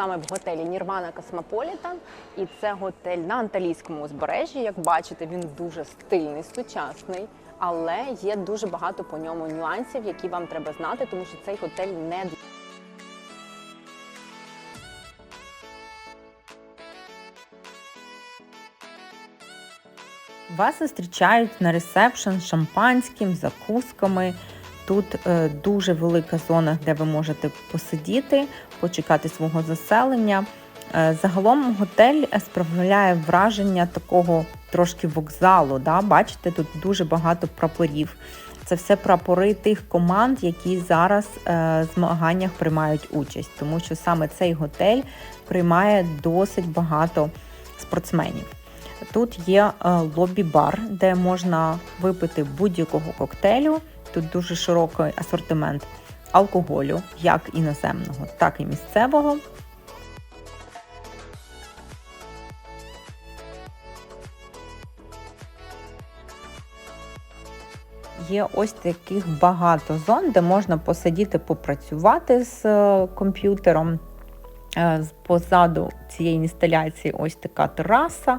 вами в готелі Нірвана Космополітан, і це готель на Анталійському узбережжі. Як бачите, він дуже стильний, сучасний, але є дуже багато по ньому нюансів, які вам треба знати, тому що цей готель не Вас зустрічають на ресепшн шампанським, закусками. Тут е, дуже велика зона, де ви можете посидіти, почекати свого заселення. Е, загалом готель справляє враження такого трошки вокзалу. Да? Бачите, тут дуже багато прапорів. Це все прапори тих команд, які зараз е, в змаганнях приймають участь, тому що саме цей готель приймає досить багато спортсменів. Тут є е, лобі-бар, де можна випити будь-якого коктейлю. Тут дуже широкий асортимент алкоголю, як іноземного, так і місцевого. Є ось таких багато зон, де можна посидіти, попрацювати з е, комп'ютером. Е, Позаду цієї інсталяції ось така тераса,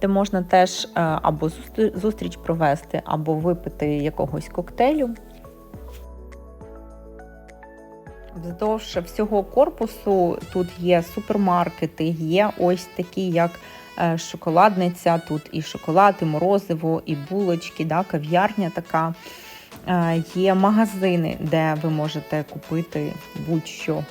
де можна теж е, або зустріч провести, або випити якогось коктейлю. Вздовж всього корпусу тут є супермаркети, є ось такі, як е, шоколадниця, тут і шоколад, і морозиво, і булочки, да, кав'ярня така. Є магазини, де ви можете купити будь-що.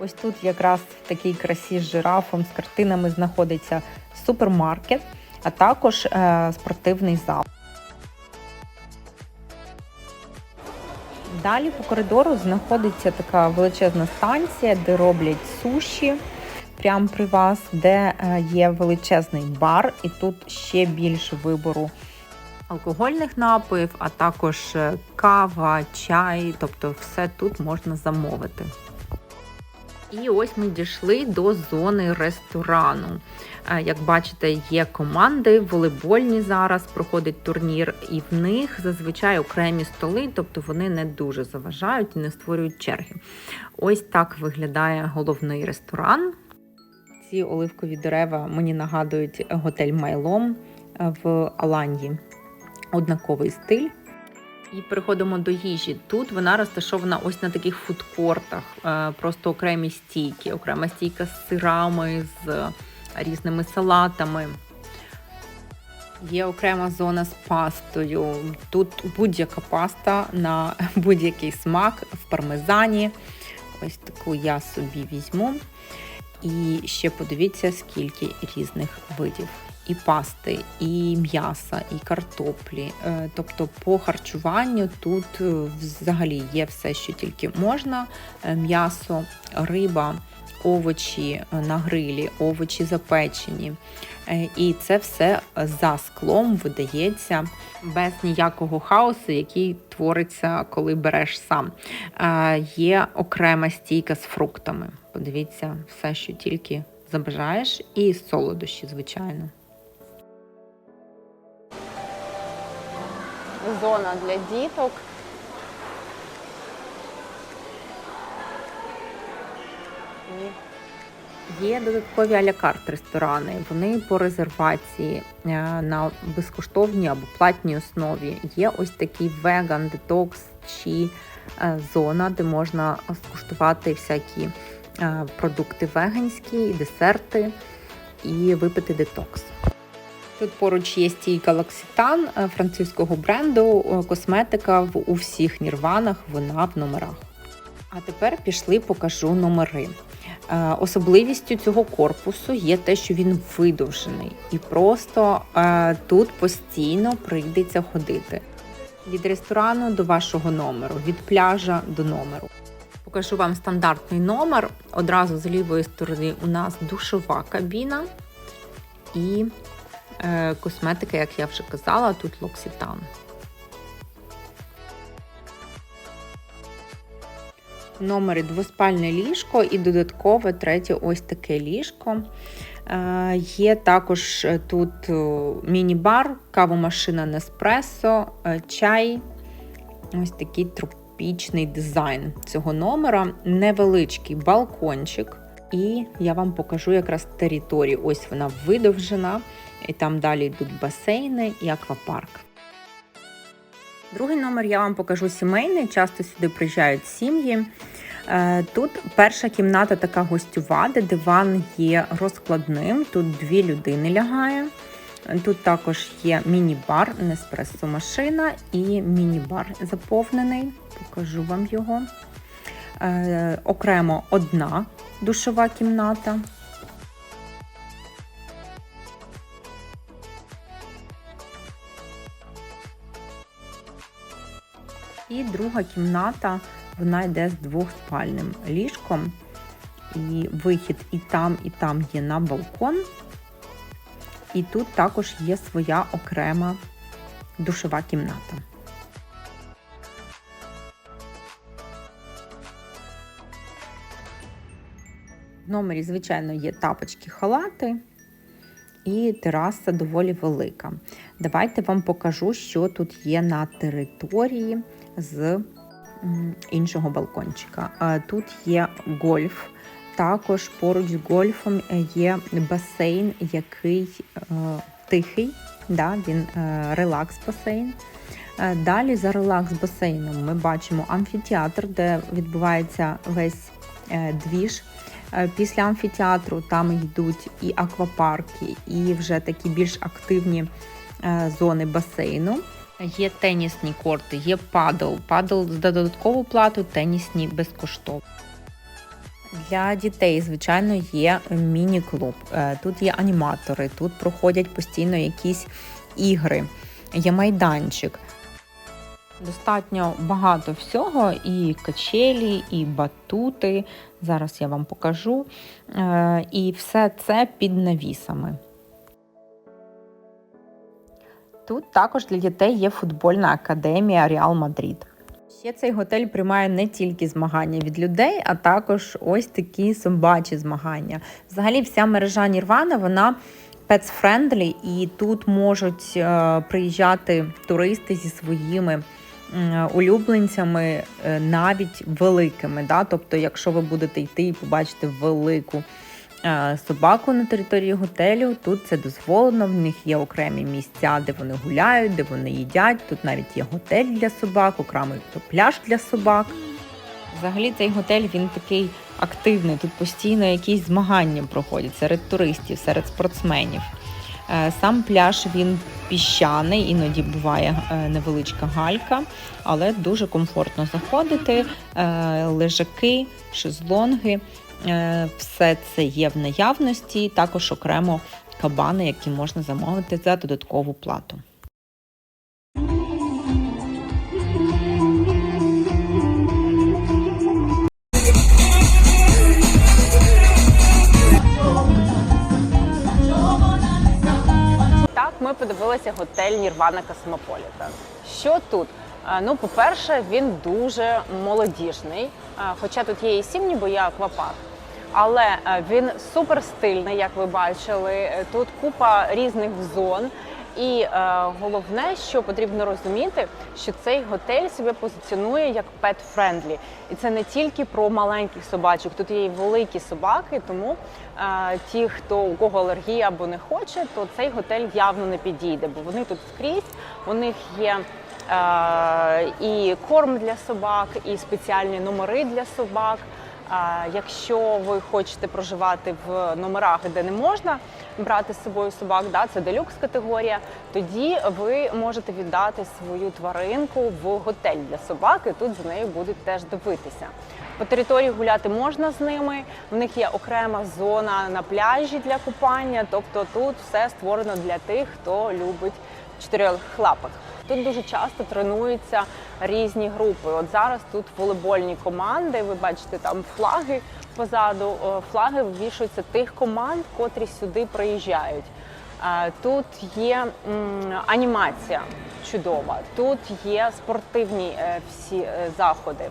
Ось тут якраз в такій красі з жирафом, з картинами знаходиться супермаркет, а також е, спортивний зал. Далі по коридору знаходиться така величезна станція, де роблять суші прямо при вас, де е, є величезний бар, і тут ще більше вибору алкогольних напоїв, а також е, кава, чай, тобто все тут можна замовити. І ось ми дійшли до зони ресторану. Е, Як бачите, є команди волейбольні зараз проходить турнір, і в них зазвичай окремі столи, тобто вони не дуже заважають і не створюють черги. Ось так виглядає головний ресторан. Ці оливкові дерева мені нагадують готель Майлом е, в Аланії. Однаковий стиль. І переходимо до їжі. Тут вона розташована ось на таких фудкортах, е, просто окремі стійки, окрема стійка з сирами, з різними салатами. Є окрема зона з пастою. Тут будь-яка паста на будь-який смак в пармезані. Ось таку я собі візьму. І ще подивіться, скільки різних видів. І пасти, і м'яса, і картоплі. Е, Тобто по харчуванню тут е, взагалі є все, що тільки можна: Е, м'ясо, риба, овочі на грилі, овочі запечені. І це все за склом видається без ніякого хаосу, який твориться, коли береш сам. Є окрема стійка з фруктами. Подивіться, все, що тільки забажаєш, і солодощі, звичайно. Зона для діток. Є додаткові алякарт ресторани. Вони по резервації е, на безкоштовній або платній основі. Є ось такий веган детокс чи е, зона, де можна скуштувати всякі е, продукти веганські, десерти і випити детокс. Тут поруч є стійка Локситан е, французького бренду, е, косметика в у всіх нірванах, вона в номерах. А тепер пішли, покажу номери. Е, Особливістю цього корпусу є те, що він видовжений, і просто тут постійно прийдеться ходити від ресторану до вашого номеру, від пляжа до номеру. Покажу вам стандартний номер. Одразу з лівої сторони у нас душова кабіна і косметика, як я вже казала, тут локситан. В номері двоспальне ліжко і додаткове третє ось таке ліжко. Е, Є також е, тут е, міні-бар, кавомашина Неспресо, е, чай, ось такі тру- епічний дизайн цього номера. Невеличкий балкончик. І я вам покажу якраз територію. Ось вона видовжена, і там далі йдуть басейни і аквапарк. Другий номер я вам покажу сімейний. Часто сюди приїжджають сім'ї. Е, Тут перша кімната така гостюва, де диван є розкладним. Тут дві людини лягає. Тут також є міні-бар, неспресо машина і міні-бар заповнений. Покажу вам його. Е, окремо одна душова кімната. І друга кімната, вона йде з двохспальним ліжком. І вихід і там, і там є на балкон. І тут також є своя окрема душова кімната. В номері, звичайно, є тапочки, халати, і тераса доволі велика. Давайте вам покажу, що тут є на території з іншого балкончика. Тут є гольф. Також поруч з гольфом є басейн, який е, тихий, да, він е, релакс-басейн. Е, Далі за релакс-басейном ми бачимо амфітеатр, де відбувається весь двіж. Після амфітеатру там йдуть і аквапарки, і вже такі більш активні зони басейну. Є тенісні корти, є падл. Падл з додаткову плату, тенісні безкоштовно. Для дітей, звичайно, є міні-клуб. Е, Тут є аніматори, тут проходять постійно якісь ігри, є майданчик. Достатньо багато всього, і качелі, і батути. Зараз я вам покажу. Е, І все це під навісами. Тут також для дітей є футбольна академія Реал Мадрид. Ще цей готель приймає не тільки змагання від людей, а також ось такі собачі змагання. Взагалі, вся мережа Нірвана вона pets-friendly, і тут можуть е, приїжджати туристи зі своїми улюбленцями, е, навіть великими. Да? Тобто, якщо ви будете йти і побачите велику собаку на території готелю, тут це дозволено. В них є окремі місця, де вони гуляють, де вони їдять. Тут навіть є готель для собак, окремий пляж для собак. Взагалі цей готель він такий активний. Тут постійно якісь змагання проходять серед туристів, серед спортсменів. Е, Сам пляж він піщаний, іноді буває е, невеличка галька, але дуже комфортно заходити. Е, Лежаки, шезлонги, все це є в наявності. Також окремо кабани, які можна замовити за додаткову плату. Так, ми подивилися готель Нірвана Космополітен. Що тут? Е, Ну, по-перше, він дуже молодіжний, е, хоча тут є і сім'ї, бо є аквапарк. Але е, він супер стильний, як ви бачили. Тут купа різних зон. І головне, що потрібно розуміти, що цей готель себе позиціонує як pet-friendly. І це не тільки про маленьких собачок, тут є і великі собаки, тому ті, хто у кого алергія або не хоче, то цей готель явно не підійде, бо вони тут скрізь, у них є. Е, і корм для собак, і спеціальні номери для собак. Якщо ви хочете проживати в номерах, де не можна брати з собою собак, да, це делюкс категорія, тоді ви можете віддати свою тваринку в готель для собаки. Тут за нею будуть теж дивитися. По території гуляти можна з ними. В них є окрема зона на пляжі для купання. Тобто тут все створено для тих, хто любить чотирьох чотирьохлапих. Тут дуже часто тренуються різні групи. От зараз тут волейбольні команди. Ви бачите там флаги позаду. Флаги ввішуються тих команд, котрі сюди приїжджають. Тут є анімація чудова, тут є спортивні е, всі е, заходи.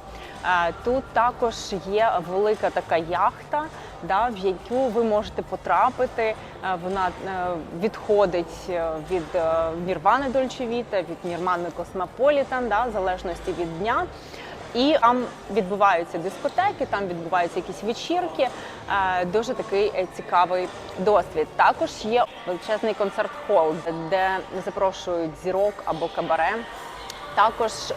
Тут також є велика така яхта, да, в яку ви можете потрапити. Вона е, відходить від Нірвани Дольчевіта, від Нірмани Космополітан, да, в залежності від дня. І там відбуваються дискотеки, там відбуваються якісь вечірки. Е, Дуже такий е, цікавий досвід. Також є величезний концерт-хол, де запрошують зірок або кабаре. Також е,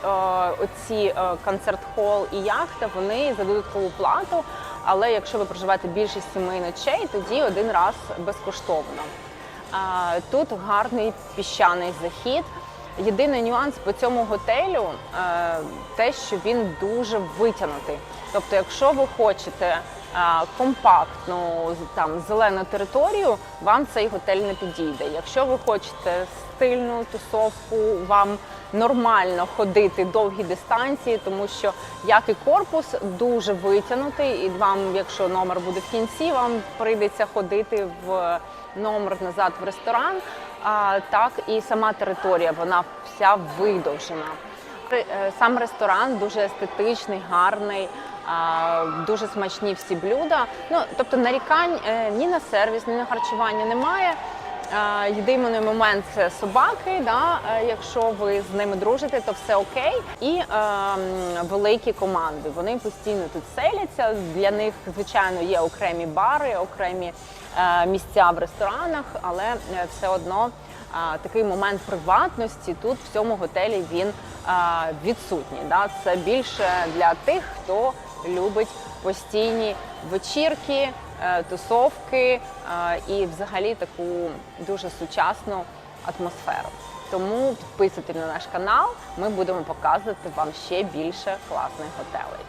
оці концерт-хол і яхта вони за додаткову плату. Але якщо ви проживаєте більше семи ночей, тоді один раз безкоштовно. Тут гарний піщаний захід. Єдиний нюанс по цьому готелю е, те, що він дуже витягнутий. Тобто, якщо ви хочете е, компактну там зелену територію, вам цей готель не підійде. Якщо ви хочете стильну тусовку, вам нормально ходити довгі дистанції, тому що як і корпус дуже витягнутий, і вам, якщо номер буде в кінці, вам прийдеться ходити в номер назад в ресторан. Так і сама територія, вона вся видовжена. Е, Сам ресторан дуже естетичний, гарний, дуже смачні всі блюда. Ну тобто нарікань е, ні на сервіс, ні на харчування немає. Єдиний момент це собаки. Да? е, Якщо ви з ними дружите, то все окей. І е, великі команди. Вони постійно тут селяться. Для них, звичайно, є окремі бари, окремі е, місця в ресторанах, але е, все одно е, такий момент приватності тут в цьому готелі він відсутній. Да? Це більше для тих, хто любить постійні вечірки, тусовки е, і взагалі таку дуже сучасну атмосферу. Тому підписуйтесь на наш канал, ми будемо показувати вам ще більше класних готелей.